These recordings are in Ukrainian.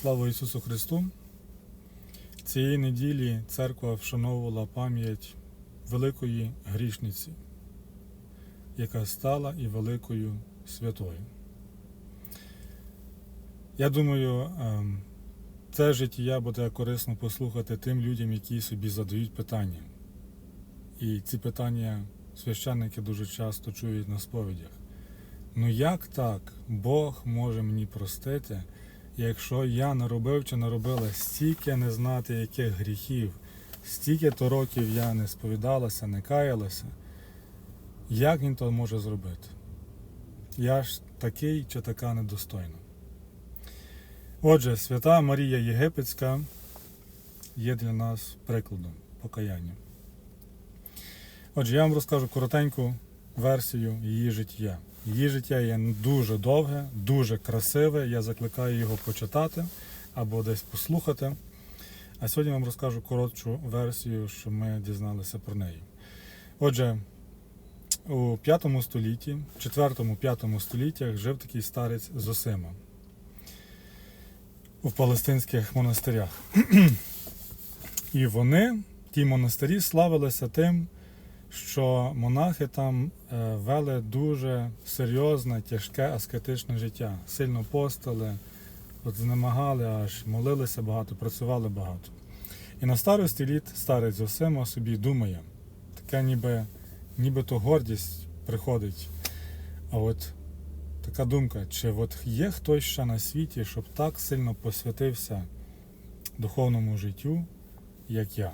Слава Ісусу Христу! Цієї неділі церква вшановувала пам'ять великої грішниці, яка стала і великою святою. Я думаю, ем, це життя буде корисно послухати тим людям, які собі задають питання. І ці питання священники дуже часто чують на сповідях. Ну як так Бог може мені простити, якщо я наробив чи наробила стільки не знати яких гріхів, стільки то років я не сповідалася, не каялася, як він то може зробити? Я ж такий чи така недостойна. Отже, свята Марія Єгипетська є для нас прикладом покаяння. Отже, я вам розкажу коротеньку версію її життя. Її життя є дуже довге, дуже красиве. Я закликаю його почитати або десь послухати. А сьогодні вам розкажу коротшу версію, що ми дізналися про неї. Отже, у 5 столітті, 4-5 століттях жив такий старець Зосима у палестинських монастирях. І вони, ті монастирі, славилися тим, що монахи там е, вели дуже серйозне, тяжке аскетичне життя. Сильно постили, от знемагали, аж молилися багато, працювали багато. І на старості літ старець Зосима собі думає, така ніби, нібито гордість приходить. А от така думка, чи от є хтось ще на світі, щоб так сильно посвятився духовному життю, як я.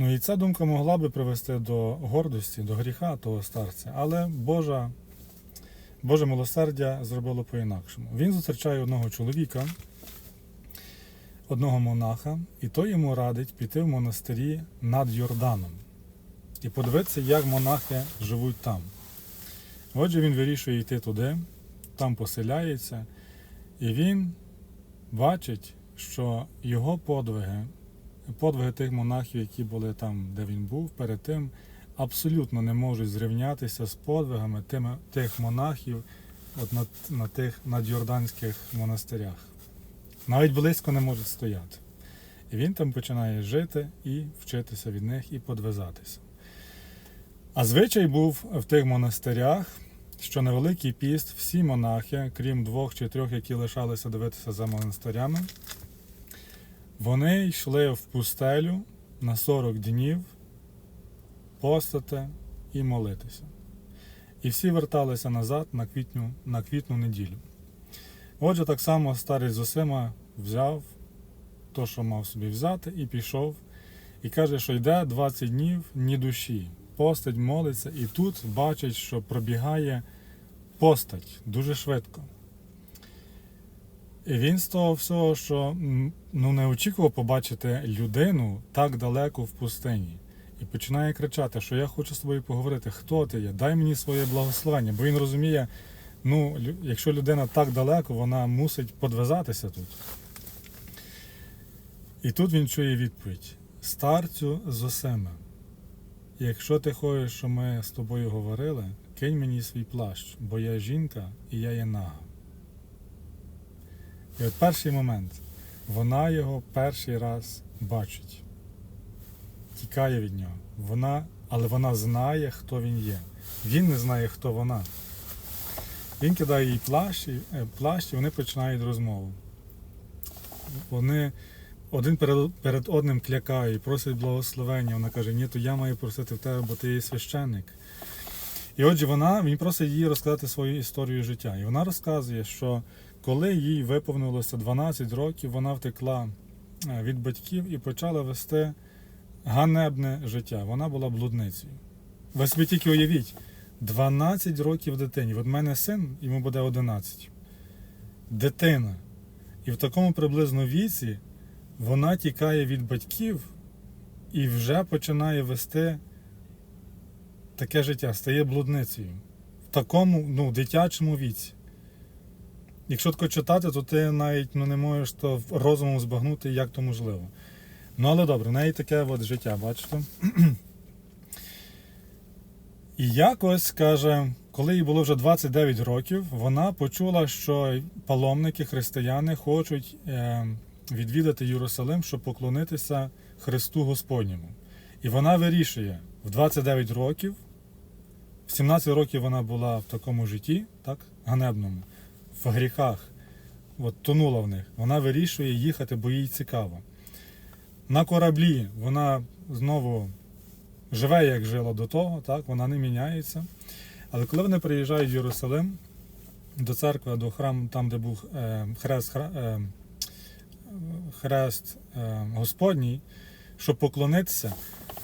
Ну і ця думка могла би привести до гордості, до гріха того старця, але Божа, Боже милосердя зробило по-інакшому. Він зустрічає одного чоловіка, одного монаха, і той йому радить піти в монастирі над Йорданом і подивитися, як монахи живуть там. Отже, він вирішує йти туди, там поселяється, і він бачить, що його подвиги, подвиги тих монахів, які були там, де він був, перед тим, абсолютно не можуть зрівнятися з подвигами тими, тих монахів от на, на тих надйорданських монастирях. Навіть близько не можуть стояти. І він там починає жити і вчитися від них і подвизатися. А звичай був в тих монастирях, що на Великий піст всі монахи, крім двох чи трьох, які лишалися дивитися за монастирями, вони йшли в пустелю на 40 днів постати і молитися. І всі верталися назад на квітню, на квітну неділю. Отже, так само старий Зосима взяв то, що мав собі взяти, і пішов, і каже, що йде 20 днів ні душі. Постать молиться, і тут бачить, що пробігає постать дуже швидко. І він з того всього, що ну, не очікував побачити людину так далеко в пустині. І починає кричати, що я хочу з тобою поговорити, хто ти є, дай мені своє благословення. Бо він розуміє, ну, якщо людина так далеко, вона мусить подвизатися тут. І тут він чує відповідь: Старцю Зосиме, якщо ти хочеш, що ми з тобою говорили, кинь мені свій плащ, бо я жінка і я є нага. І от перший момент, вона його перший раз бачить, тікає від нього. Вона, але вона знає, хто він є. Він не знає, хто вона. Він кидає їй плащ, і- е, плащ і вони починають розмову. Вони один перед, перед одним клякає і просить благословення. Вона каже, ні, то я маю просити в тебе, бо ти є священник. І отже, вона, він просить їй розказати свою історію життя. І вона розказує, що коли їй виповнилося 12 років, вона втекла е, від батьків і почала вести ганебне життя. Вона була блудницею. Ви собі тільки уявіть, 12 років дитині. От в мене син, йому буде 11. Дитина. І в такому приблизно віці вона тікає від батьків і вже починає вести таке життя, стає блудницею. В такому ну, дитячому віці. Якщо таке читати, то ти навіть ну, не можеш то розумом збагнути, як то можливо. Ну, але добре, в неї таке от життя, бачите? І якось каже, коли їй було вже 29 років, вона почула, що паломники, християни хочуть е, відвідати Єрусалим, щоб поклонитися Христу Господньому. І вона вирішує в 29 років, в 17 років вона була в такому житті, так, ганебному, в гріхах, от, тонула в них. Вона вирішує їхати, бо їй цікаво. На кораблі вона знову живе, як жила до того, так, вона не міняється. Але коли вони приїжджають в Єрусалим до церкви, до храму, там, де був е, хрест, е, хрест е, Господній, щоб поклонитися,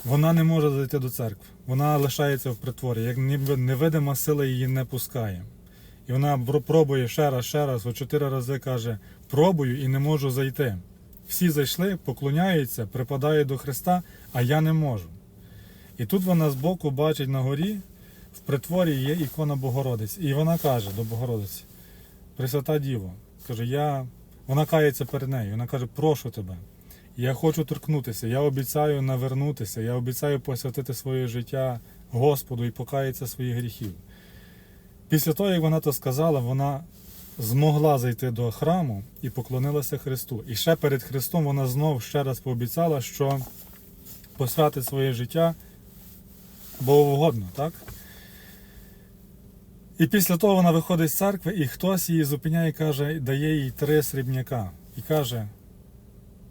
вона не може зайти до церкви. Вона лишається в притворі, як ніби невидима сила її не пускає. І вона пробує ще раз, ще раз, о чотири рази каже: пробую і не можу зайти. Всі зайшли, поклоняються, припадають до Христа, а я не можу. І тут вона збоку бачить на горі, в притворі є ікона Богородиць. І вона каже до Богородиці: Пресвята Діво, каже, я. Вона кається перед нею. Вона каже, прошу тебе. Я хочу торкнутися, я обіцяю навернутися, я обіцяю посвятити своє життя Господу і покаятися своїх гріхів. Після того, як вона то сказала, вона змогла зайти до храму і поклонилася Христу. І ще перед Христом вона знов ще раз пообіцяла, що посвятить своє життя богоугодно, так? І після того вона виходить з церкви, і хтось її зупиняє і каже, дає їй три срібняка. І каже: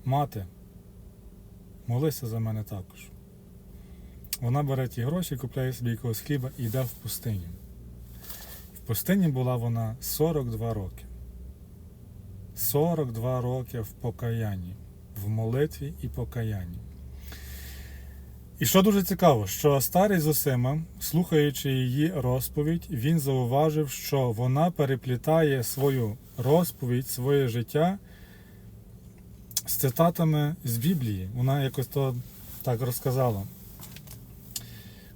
Мати, молися за мене також. Вона бере ті гроші, купляє собі якогось хліба і йде в пустиню. Пустині була вона 42 роки. 42 роки в покаянні, в молитві і покаянні. І що дуже цікаво, що старий Зосима, слухаючи її розповідь, він зауважив, що вона переплітає свою розповідь, своє життя з цитатами з Біблії. Вона якось то так розказала,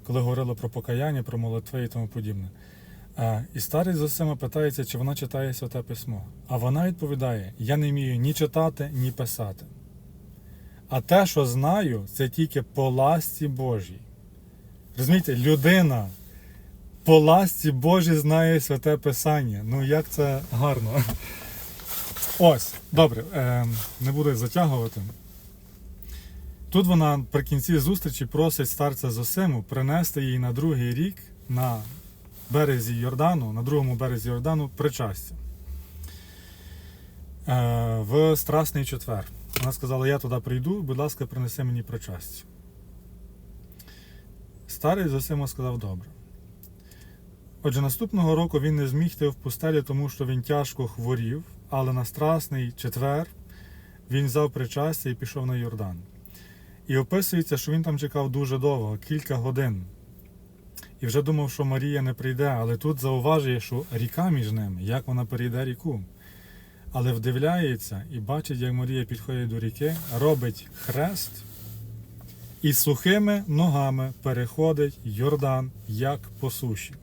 коли говорила про покаяння, про молитви і тому подібне. І старий Зосима питається, чи вона читає святе письмо. А вона відповідає: Я не вмію ні читати, ні писати. А те, що знаю, це тільки по ласті Божій. Розумієте, людина по ласті Божій знає святе Писання. Ну як це гарно. Ось, добре, е, не буду затягувати. Тут вона при кінці зустрічі просить старця Зосиму принести їй на другий рік на березі Йордану, на другому березі Йордану причастя. Е, в Страсний четвер. Вона сказала, я туди прийду, будь ласка, принеси мені причастя. Старий Зосима сказав добре. Отже, наступного року він не зміг йти в пустелі, тому що він тяжко хворів, але на Страсний четвер він взяв причастя і пішов на Йордан. І описується, що він там чекав дуже довго, кілька годин. І вже думав, що Марія не прийде, але тут зауважує, що ріка між ними, як вона перейде ріку. Але вдивляється і бачить, як Марія підходить до ріки, робить хрест і сухими ногами переходить Йордан, як по суші.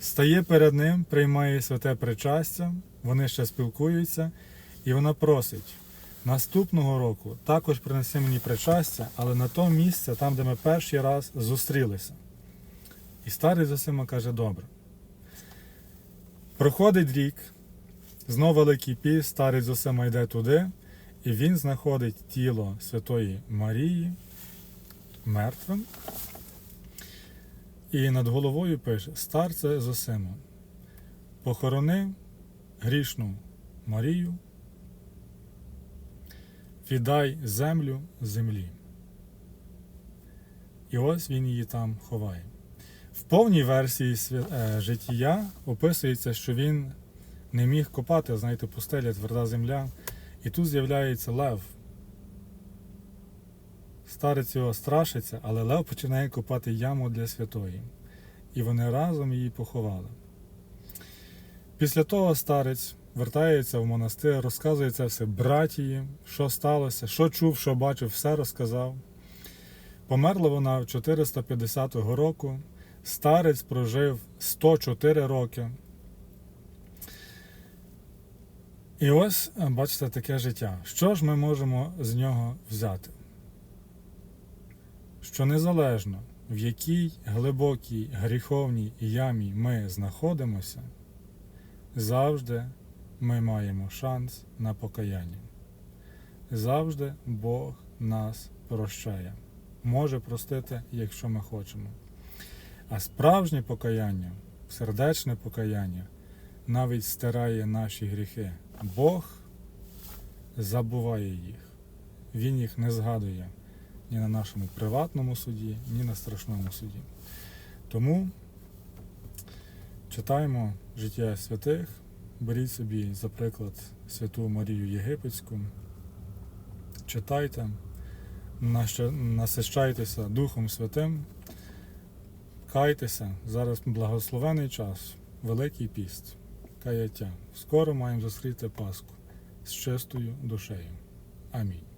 Стає перед ним, приймає святе причастя, вони ще спілкуються, і вона просить: наступного року також принеси мені причастя, але на то місце, там, де ми перший раз зустрілися. І старий Зосима каже: добре. Проходить рік. Знов Великий Піст, старий Зосима йде туди, і він знаходить тіло Святої Марії мертвим. І над головою пише: Старце Зосима, похорони грішну Марію, віддай землю землі. І ось він її там ховає. В повній версії е, життя описується, що він не міг копати, знаєте, пустеля, тверда земля. І тут з'являється лев. Старець його страшиться, але лев починає копати яму для святої. І вони разом її поховали. Після того старець вертається в монастир, розказує це все братії, що сталося, що чув, що бачив, все розказав. Померла вона 450 року. Старець прожив 104 роки. І ось, е, бачите, таке життя. Що ж ми можемо з нього взяти? Що незалежно в якій глибокій гріховній ямі ми знаходимося, завжди ми маємо шанс на покаяння. Завжди Бог нас прощає. Може простити, якщо ми хочемо. А справжнє покаяння, сердечне покаяння, навіть стирає наші гріхи. Бог забуває їх. Він їх не згадує ні на нашому приватному суді, ні на страшному суді. Тому читаємо життя святих, беріть собі, за приклад, святу Марію Єгипетську, читайте, насищайтеся Духом Святим, кайтеся. Зараз благословений час, Великий піст, каяття. Скоро маємо зустріти Пасху з чистою душею. Амінь.